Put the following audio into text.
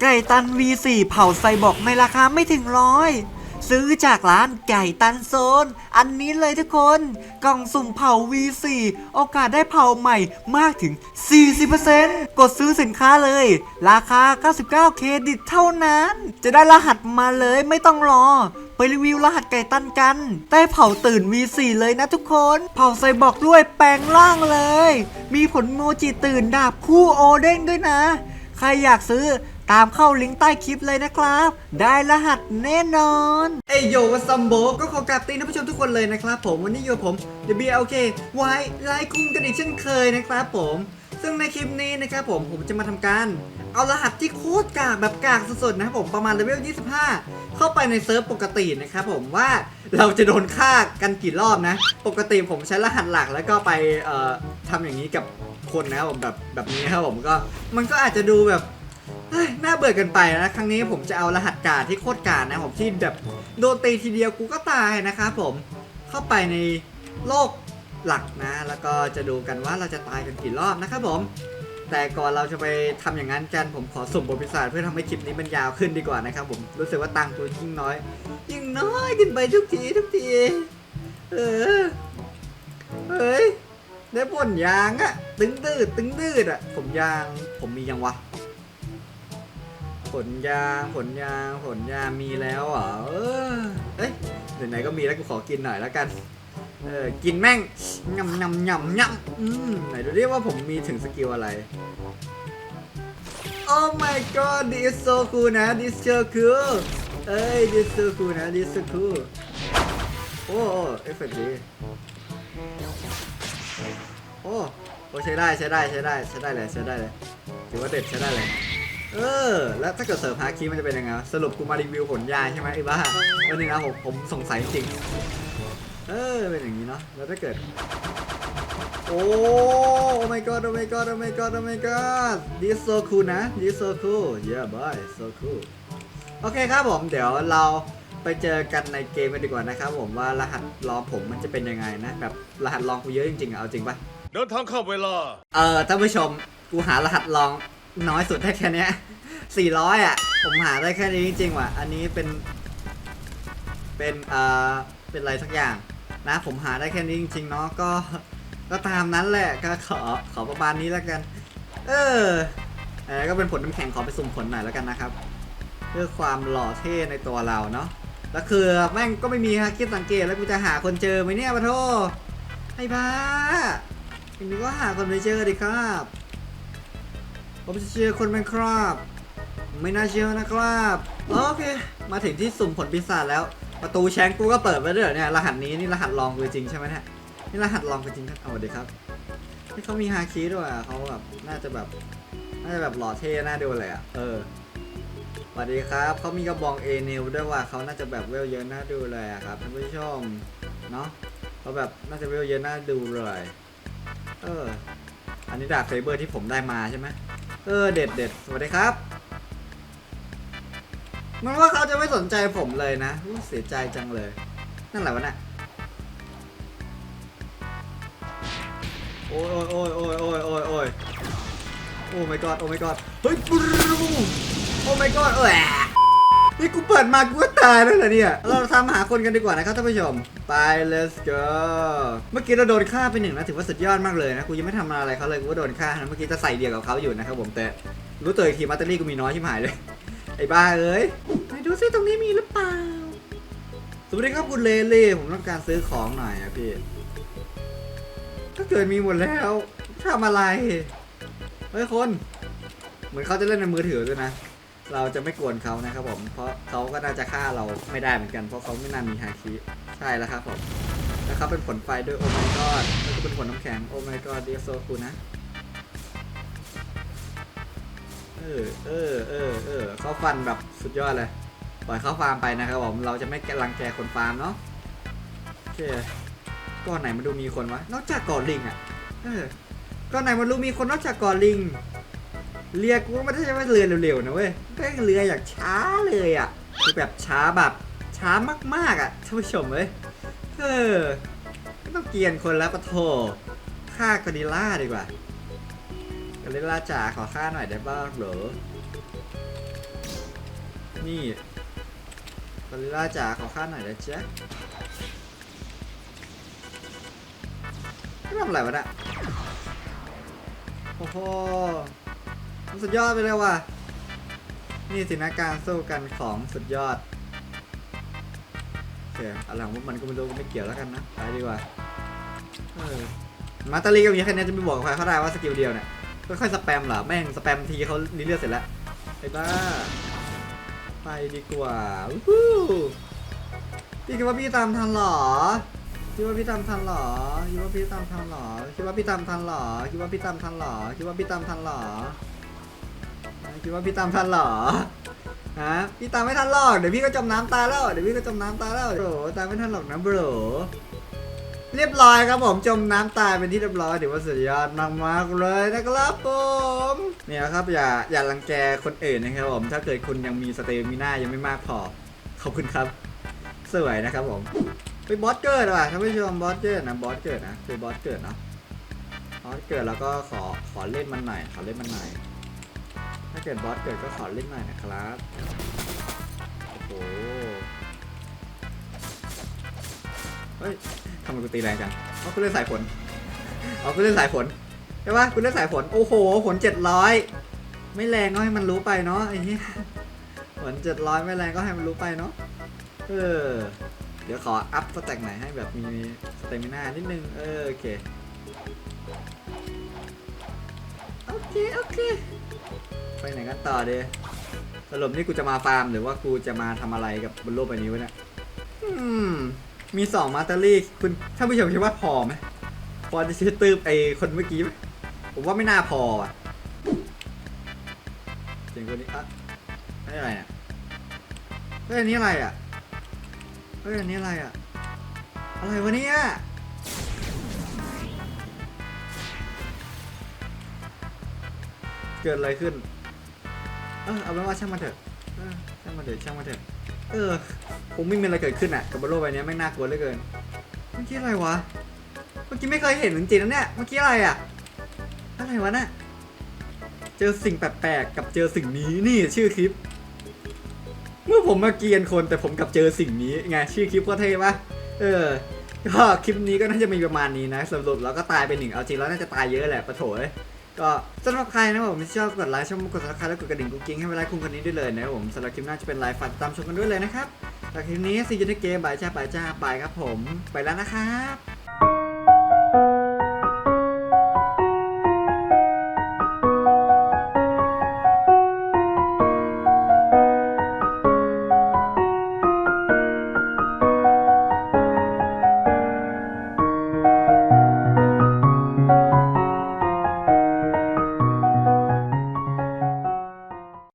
ไก่ตัน V4 เผาไซบอร์กในราคาไม่ถึงร้อยซื้อจากร้านไก่ตันโซน อันนี้เลยทุกคน กล่องสุ่มเผา V4 โอกาสได้เผาใหม่มากถึง 40%กดซื้อสินค้าเลย ราคา 99 เครดิตเท่านั้น จะได้รหัสมาเลยไม่ต้องรอ ไปรีวิวรหัสไก่ตันกัน ได้เผาตื่น V4 เลยนะทุกคน เผาไซบอร์กด้วยแปลงร่างเลย มีผลโมจิตื่นดาบคู่โอเด้งด้วยนะ ใครอยากซื้อ ตามเข้าลิงก์ใต้คลิปเลยนะครับ ได้รหัสแน่นอน เอยโยวัซัมโบก็ขอกราบตีนท่านผู้ชมทุกคนเลยนะครับ ผมวันนี้อยู่กับผม WLK ไว้ไลค์คุ้มกันอีกเช่นเคยนะครับผม ซึ่งในคลิปนี้นะครับผมผมจะมาทำการ เอารหัสที่โคตรกากแบบกากสุดๆนะครับผมประมาณเลเวล 25 เข้าไปในเซิร์ฟปกตินะครับผมว่าเราจะโดนฆ่ากันกี่รอบนะ ปกติผมใช้รหัสหลักแล้วก็ไปเอ่อทำอย่างนี้กับคนนะครับผมแบบแบบนี้ครับผมก็มันก็อาจจะดูแบบ เฮ้ยน่าเบื่อกินไปนะครั้งนี้ผมจะเอารหัสการ์ดที่โคตรการ์ดนะผมที่แบบโดนตีทีเดียวกูก็ตายนะครับผมเข้าไปในโลกหลักนะ แล้วก็จะดูกันว่าเราจะตายกันกี่รอบนะครับผม แต่ก่อนเราจะไปทำอย่างนั้นกันผมขอสุ่มบทพิศาจเพื่อทำให้คลิปนี้มันยาวขึ้นดีกว่านะครับผมรู้สึกว่าตังค์ตัวยิ่งน้อย ยิ่งน้อยขึ้นไปทุกทีทุกที เออเฮ้ยได้ผลยางอะตึงดืดตึงดืดอะผมยางผมมียังวะ ผลยางผลยางผลยางมีแล้วเหรอเออเอ้ยไหนๆก็มีแล้วกูขอกินหน่อยแล้วกันเออกินแม่งยำยำยำยำอืมไหนดูดิว่าผมมีถึงสกิลอะไร Oh my god this is so cool นะ this so cool เอ้ย this so cool นะ this so cool โอ้โอเอฟเฟกต์ดีโอ้โอ้ใช้ได้ใช้ได้ใช้ได้ใช้ได้เลยใช้ได้เลยถือว่าเด็ดใช้ได้เลย เออ แล้วถ้าเกิดเสิร์ฟฮาคีมันจะเป็นยังไงวะสรุปกูมารีวิวผลยาใช่ไหมไอ้บ้าวันนี้นะผมผมสงสัยจริง เออ เป็นอย่างนี้เนาะ แล้วถ้าเกิด โอ้ oh my god oh my god oh my god oh my god this so cool นะ this so cool yeah boy so cool โอเคครับผม เดี๋ยวเราไปเจอกันในเกมกันดีกว่านะครับผมว่ารหัสลองผมมันจะเป็นยังไงนะ แบบรหัสลองกูเยอะจริงๆอะเอาจริงปะเดินทางเข้าเวลา เออท่านผู้ชมกูหารหัสลอง น้อยสุดได้แค่นี้ย400อะ ผมหาได้แค่นี้จริงๆว่ะ อันนี้เป็น เป็นเอ่อเป็นอะไรสักอย่าง นะ ผมหาได้แค่นี้จริงๆเนาะก็ ก็ตามนั้นแหละก็ขอขอประมาณนี้แล้วกัน เออเออก็เป็นผลน้ำแข็งขอไปสุ่มผลหน่อยแล้วกันนะครับ เพื่อความหล่อเท่ในตัวเราเนาะแล้วคือแม่งก็ไม่มีฮะคิดสังเกตแล้วกูจะหาคนเจอไหมเนี่ยปะโทไอ้บ้าอย่างนี้ก็หาคนไม่เจอดิครับ ผมจะเชื่อคนไหมครับ ไม่น่าเชื่อนะครับ โอเค มาถึงที่สุ่มผลปีศาจแล้ว ประตูแชงกูก็เปิดไว้ด้วยเนี่ย รหัสนี้นี่รหัสลองกูจริงใช่ไหมเนี่ย นี่รหัสลองกูจริงครับเอาสวัสดีครับนี่เขามีฮาคิด้วยอะเขาแบบน่าจะแบบน่าจะแบบหล่อเท่น่าดูเลยอะ เออสวัสดีครับ เขามีกระบองเอเนลด้วยว่าเขาน่าจะแบบเวลเยอะน่าดูเลยอะครับท่านผู้ชม เนาะเขาแบบน่าจะเวลเยอะน่าดูเลย เออ อันนี้ดาบเซเบอร์ที่ผมได้มาใช่ไหม เออเด็ดเด็ดสวัสดีครับ มันว่าเขาจะไม่สนใจผมเลยนะเสียใจจังเลย นั่นแหละวะเนี่ยโอ้ยโอ้ยโอ้ยโอ้ยโอ้ยโอ้ยโอ้ my god โอ้ my god เฮ้ยโอ้ยโอ้ my god เออ นี่กูเปิดมากูก็ตายแล้วเหรอเนี่ย เราทำหาคนกันดีกว่านะครับท่านผู้ชม ไป let's go เมื่อกี้เราโดนฆ่าไปหนึ่งนะถือว่าสุดยอดมากเลยนะ กูยังไม่ทำอะไรเขาเลยกูก็โดนฆ่านะเมื่อกี้จะใส่เดียวกับเขาอยู่นะครับผมแต่รู้ตัวอีกทีมัตเตอรี่กูมีน้อยชิบหายเลย ไอ้บ้าเอ้ยไหนดูซิตรงนี้มีหรือเปล่า สวัสดีครับคุณเลเล่ผมต้องการซื้อของหน่อยอะพี่ถ้าเกิดมีหมดแล้วทำอะไร เฮ้ยคน เหมือนเขาจะเล่นในมือถือด้วยนะ เราจะไม่กวนเขานะครับผม เพราะเขาก็น่าจะฆ่าเราไม่ได้เหมือนกัน เพราะเขาไม่น่ามีฮาคิใช่แล้วครับผม แล้วเขาเป็นผลไฟด้วยโอ้ my god แล้วก็เป็นผลน้ำแข็งโอ้ my god เดียโซคูนะ เออ เออ เออ เออเขาฟันแบบสุดยอดเลย ปล่อยเขาฟาร์มไปนะครับผม เราจะไม่รังแกคนฟาร์มเนาะ โอเคก้อนไหนมันดูมีคนวะ นอกจากก่อนลิงอะ เออก้อนไหนมันรู้มีคนนอกจากก่อนลิง เรียกกูไม่ได้ใช่ว่าเรือเร็วๆนะเว้ยแม่งเรืออย่างช้าเลยอะคือแบบช้าแบบช้ามากๆอะท่านผู้ชมเว้ยเออไม่ต้องเกียนคนแล้วปะโถฆ่ากอริลล่าดีกว่ากอริลล่าจ๋าขอฆ่าหน่อยได้บ้างหรอนี่กอริลล่าจ๋าขอค่าหน่อยนะจ๊ะไม่ทำอะไรวะเนี่ยโอ้โห สุดยอดไปเลยว่ะ นี่สินะการสู้กันของสุดยอดโอเคอะไรของพวกมันก็ไม่รู้ก็ไม่เกี่ยวแล้วกันนะไปดีกว่าออมาตาลีก็มีแค่นี้จะไม่บอกใครเขาได้ว่าสกิลเดียวเนี่ยค่อยๆสแปมเหรอแม่งสแปมทีเขารีเลือดเสร็จแล้วไอ้บ้า ไปดีกว่าวู้ฮู้พี่คิดว่าพี่ตามทันหรอคิดว่าพี่ตามทันหรอคิดว่าพี่ตามทันหรอคิดว่าพี่ตามทันหรอคิดว่าพี่ตามทันหรอคิดว่าพี่ตามทันหรอ คิดว่าพี่ตามทันเหรอฮะพี่ตามไม่ทันหรอกเดี๋ยวพี่ก็จมน้ำตายแล้วเดี๋ยวพี่ก็จมน้ำตายแล้วโบรตามไม่ทันหรอกนะโบรเรียบร้อยครับผมจมน้ำตายเป็นที่เรียบร้อยถือว่าสุดยอดมากๆเลยนะครับผมเนี่ยครับอย่าอย่ารังแกคนอื่นนะครับผมถ้าเกิดคุณยังมีสเตมิน่ายังไม่มากพอขอบคุณครับสวยนะครับผมไปบอสเกิดว่ะท่านผู้ชมบอสเกิดนะบอสเกิดนะคือบอสเกิดเนาะบอสเกิดแล้วก็ขอขอเล่นมันหน่อยขอเล่นมันหน่อย ถ้าเกิดบอสเกิดก็ขอเล่นหน่อยนะครับ โอ้โห เฮ้ยทำไมกูตีแรงจังเพราะกูเล่นสายฝนเอากูเล่นสายฝนใช่ปะกูเล่นสายฝน โอ้โห ฝนเจ็ดร้อยไม่แรงก็ให้มันรู้ไปเนาะไอ้นี่ฝนเจ็ดร้อยไม่แรงก็ให้มันรู้ไปเนาะ เออ เดี๋ยวขออัพสแต็กไหนอยให้แบบมีสเตมิน่านิดนึง เออโอเค โอเค โอเค ไปไหนกันต่อดีสรุปนี่กูจะมาฟาร์มหรือว่ากูจะมาทำอะไรกับบนโลกใบนี้วะเนี่ยอืมมีสองมาสเตอรี่คุณท่านผู้ชมคิดว่าพอไหมพอจะชื่อตืบไอคนเมื่อกี้ไหมผมว่าไม่น่าพออะเสียงคนนี้อะนี่อะไรเนี่ยเฮ้ยอันนี้อะไรอะเฮ้ยอันนี้อะไรอะอะไรวะเนี่ยเกิดอะไรขึ้น เออเอาเป็นว่าช่างมันเถอะเออช่างมันเถอะช่างมันเถอะเออผมไม่มีอะไรเกิดขึ้นอะกับบนโลกใบนี้ไม่งน่ากลัวเหลือเกินเมื่อกี้อะไรวะเมื่อกี้ไม่เคยเห็นจริงๆนะเนี่ยเมื่อกี้อะไรอะอะไรวะน่ะเจอสิ่งแปลกๆกับเจอสิ่งนี้นี่ชื่อคลิป เมื่อผมมาเกียนคนแต่ผมกลับเจอสิ่งนี้ไงชื่อคลิปก็เท่ปะเออก็คลิปนี้ก็น่าจะมีประมาณนี้นะสรุปแล้วก็ตายไปหนึ่งเอาจริงแล้วน่าจะตายเยอะแหละปะโถเอ้ย ก็สำหรับใครนะผมที่ชอบกดไลค์ชอบกดซับสไครต์แล้วกดกระดิ่งกุ๊กกิ๊งให้เวลาคุณคนนี้ได้เลยนะครับผมสำหรับคลิปหน้าจะเป็นไลฟ์ฝากติดตามชมกันด้วยเลยนะครับแต่คลิปนี้ซีจูนเกมบายจ้าบายจ้าบายครับผม ไปแล้วนะครับ